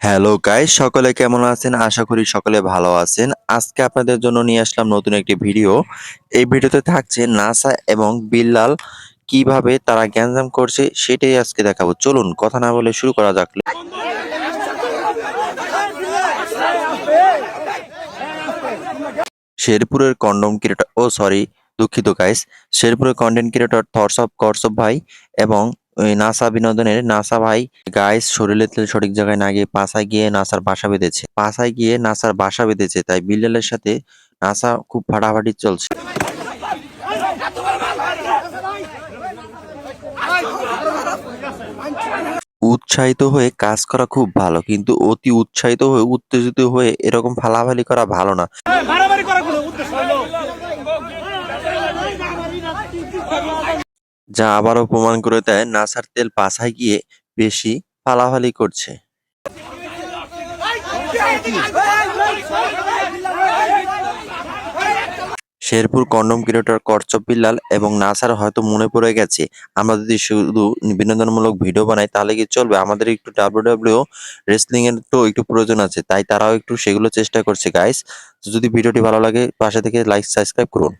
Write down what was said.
Hello guys সকলে কেমন আছেন? আশা করি সকলে ভালো আছেন। আজকে আপনাদের জন্য নিয়ে আসলাম নতুন একটি ভিডিও। এই ভিডিওতে থাকছে নাসা এবং বিল্লাল কীভাবে তারা গ্যাঞ্জাম করছে সেটাই আজকে দেখাবো। চলুন, কথা না বলে শুরু করা যাক। শেরপুরের কন্ডম ক্রিয়েটর ও সরি দুঃখিত গাইস শেরপুরের কন্টেন্ট ক্রিয়েটর অফ করসব ভাই এবং নাসা বিনোদনের নাসা ভাই গাইস শরীরের তেল সঠিক জায়গায় না গিয়ে পাশায় গিয়ে নাসার বাসা বেঁধেছে। পাশায় গিয়ে নাসার বাসা বেঁধেছে, তাই বিল্লালের সাথে নাসা খুব ফাটাফাটি চলছে। উৎসাহিত হয়ে কাজ করা খুব ভালো, কিন্তু অতি উৎসাহিত হয়ে, উত্তেজিত হয়ে এরকম ফালাফালি করা ভালো না। যা আবারও প্রমাণ করে দেয় নাসার তেল পাশায় গিয়ে বেশি ফালাফালি করছে। শেরপুর কন্ডম ক্রিয়েটর করচপ বিল্লাল এবং নাসার হয়তো মনে পড়ে গেছে, আমরা যদি শুধু বিনোদনমূলক ভিডিও বানাই, তাহলে কি চলবে? আমাদের একটু ডাব্লিউ ডাব্লিউ রেসলিং এর তো একটু প্রয়োজন আছে, তাই তারাও একটু সেগুলো চেষ্টা করছে গাইস যদি ভিডিওটি ভালো লাগে, পাশে থেকে লাইক সাবস্ক্রাইব করুন।